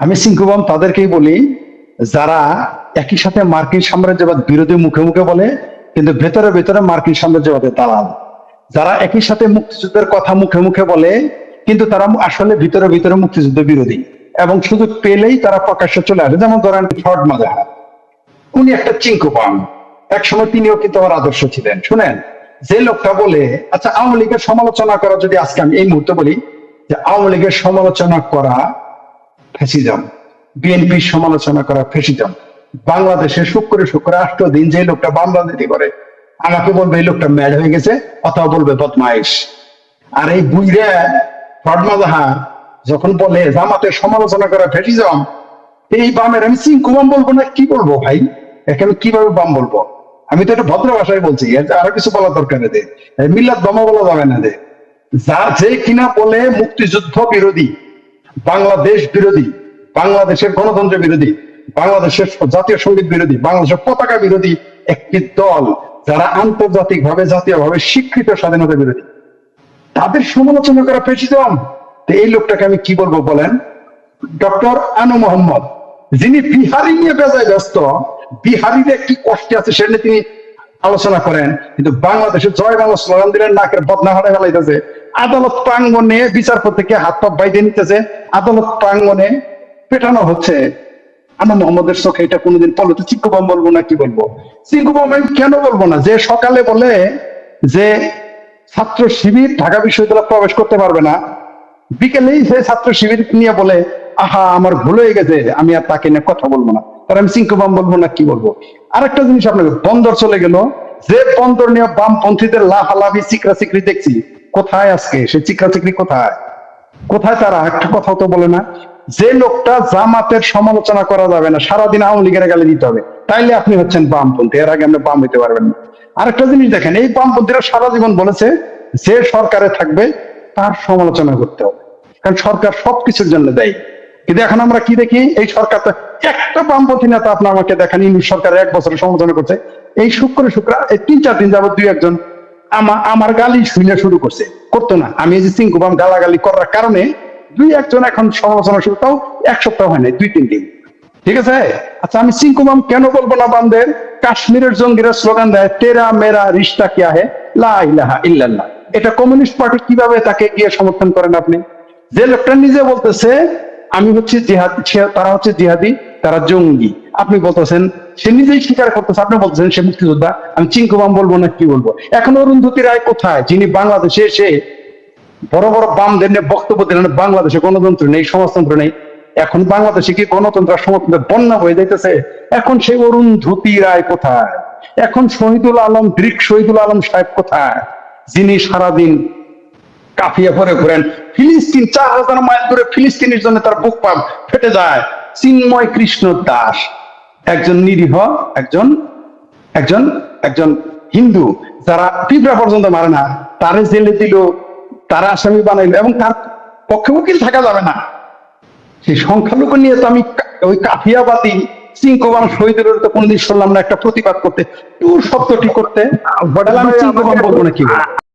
আমি সিংকুবাম তাদেরকেই বলি, যারা একই সাথে মার্কিন সাম্রাজ্যবাদ বিরোধী মুখে মুখে বলে, কিন্তু ভেতরে ভেতরে মার্কিন সাম্রাজ্যবাদের দালাল। যারা একই সাথে মুক্তিযুদ্ধের কথা মুখে মুখে বলে, কিন্তু তারা আসলে ভিতরে ভিতরে মুক্তিযুদ্ধ বিরোধী। এবং শুধু পেলেই তারা প্রকাশ্যে চলে আসে। যেমন ধরেন ফ্রড মাজাহার উনি একটা চিঙ্কু পান একসময় তিনিও কিন্তু আমার আদর্শ ছিলেন। শুনেন, যে লোকটা বলে আচ্ছা আওয়ামী লীগের সমালোচনা করা যদি আজকে আমি এই মুহূর্তে বলি, যে আওয়ামী লীগের সমালোচনা করা ফ্যাসিজম বিএনপির সমালোচনা করা ফ্যাসিজম বাংলাদেশে শুক্রে শুক্রে আষ্ট দিন যে লোকটা বাম করে, আমাকে বলবে এই লোকটা ম্যাড হয়ে গেছে, অথবা বলবে বদমাইশ আর এই বুইরা ফটমাজাহা যখন বলে জামাতের সমালোচনা করা ফ্যাসিজম, এই বামের আমি সিংকু বাম বলব না, কি বলব ভাই? আমি কীভাবে বাম বলব? আমি তো এটা ভদ্র ভাষায় বলছি আরও কিছু বলা দরকার নেই মিল্লাত বামা বলা যাবে না দে যা যে কিনা বলে মুক্তিযুদ্ধ বিরোধী বাংলাদেশ বিরোধী, বাংলাদেশের গণতন্ত্র বিরোধী, বাংলাদেশের জাতীয় সংগীত বিরোধী, বাংলাদেশের পতাকা বিরোধী একটি দল যারা আন্তর্জাতিক ভাবে জাতীয় ভাবে স্বীকৃত স্বাধীনতা বিরোধী। তাদের সমালোচনা করা ফেসিজম। তো এই লোকটাকে আমি কি বলব বলেন? ডক্টর আনু মোহাম্মদ, যিনি বিহারি নিয়ে বেজায় ব্যস্ত বিহারিদের কি কষ্টে আছে সেটা তিনি আলোচনা করেন, কিন্তু বাংলাদেশে জয় বাংলা স্লোগান দিলেন, নাকের বদনা হলে ফেলাইতেছে। আদালত প্রাঙ্গনে বিচারপতিকে হাত পা বাইতে নিতেছে। আদালত প্রাঙ্গনে পেটানো হচ্ছে। আনু মোহাম্মদের চোখে এটা কোনোদিন পড়ল তো চিক্কুবাম বলব না কি বলব? চিক্কুবাম আমি কেন বলব না? যে সকালে বলে যে ছাত্র শিবির ঢাকা বিশ্ববিদ্যালয়ে প্রবেশ করতে পারবে না, বিকেলেই সে ছাত্র শিবির নিয়ে বলে, আহা, আমার ভুল হয়ে গেছে, আমি আর তাকে নিয়ে কথা বলব না। আমি বলব না কি বলব? আরেকটা জিনিস আপনাকে, বন্দর চলে গেল। যে বন্দর নিয়ে বামপন্থীদের লাফালাফি চিকরা চিকরি দেখছি, কোথায় আজকে? সে চিকরা চিকরি কোথায়? কোথায় তারা? একটা কথাও তো বলে না। যে লোকটা জামাতের সমালোচনা করা যাবে না, সারাদিন আওয়ামী লীগের গালি দিতে হবে। তাইলে আপনি হচ্ছেন বামপন্থী, এর আগে আপনি বাম হইতে পারবেন না। আরেকটা জিনিস দেখেন, এই বামপন্থীরা সারা জীবন বলেছে, যে সরকারে থাকবে, তার সমালোচনা করতে হবে। কারণ সরকার সবকিছুর জন্য দেয়। কিন্তু এখন আমরা কি দেখি? এই সরকার একটা বামপন্থী নেতা আপনি আমাকে দেখেন ইংলিশ সরকার এক বছরের সমালোচনা করছে। এই শুক্র শুক্র এই তিন, চার দিন যাবত দুই একজন আমার আমার গালি শুনে শুরু করছে। করতো না। আমি এই যে সিংকুবাম গালাগালি করার কারণে দুই একজন এখন সমালোচনা শুরু, তাও এক সপ্তাহ হয় নাই, দুই, তিন দিন। ঠিক আছে? আচ্ছা আমি সিংকুবাম কেন বলব না বামদের? কাশ্মীরের জঙ্গিরা স্লোগান দেয়, তেরা মেরা রিস্তা কিয়া হে লাহা ইল্লাল্লাহ। এটা কমিউনিস্ট পার্টি কীভাবে তাকে গিয়ে সমর্থন করেন আপনি? যে লোকটা নিজে বলতেছে আমি হচ্ছে জিহাদ তারা হচ্ছে জিহাদি, তারা জঙ্গি। আপনি বলতেছেন, সে নিজেই স্বীকার করতেছে, আপনি বলতেছেন সে মুক্তিযোদ্ধা, আমি চিঙ্কুবাম বলব না কি বলব? এখন অরুন্ধতী রায় কোথায়? যিনি বাংলাদেশে এসে বড় বড় বামদের নিয়ে বক্তব্য দিলেন, বাংলাদেশে গণতন্ত্র নেই, সমাজতন্ত্র নেই। এখন বাংলাদেশে কি গণতন্ত্র সমাজতন্ত্রের বন্যা হয়ে যাইতেছে? এখন সেই অরুন্ধতী রায় কোথায়? এখন শহীদুল আলম, গ্রিক শহীদুল আলম সাহেব কোথায়? যিনি সারাদিন কাফিয়া পরে ঘুরেন ফিলিস্তিন চার হাজার মাইল ধরে ফিলিস্তিনের জন্য তার বুক পাপ ফেটে যায়। চিন্ময় কৃষ্ণ দাস। একজন নিরীহ একজন একজন একজন হিন্দু যারা পিঁপড়া পর্যন্ত মারে না তারে জেলে দিল তারা আসামি বানাইলো এবং তার পক্ষে উকিল থাকা যাবে না। সেই সংখ্যালঘু নিয়ে তো আমি ওই কাফিয়াবাদী চিঙ্কবাম শহীদের তো কোনদিন শুনলাম না একটা প্রতিবাদ করতে। টুর শব্দটি করতে? বলব না কি বলব?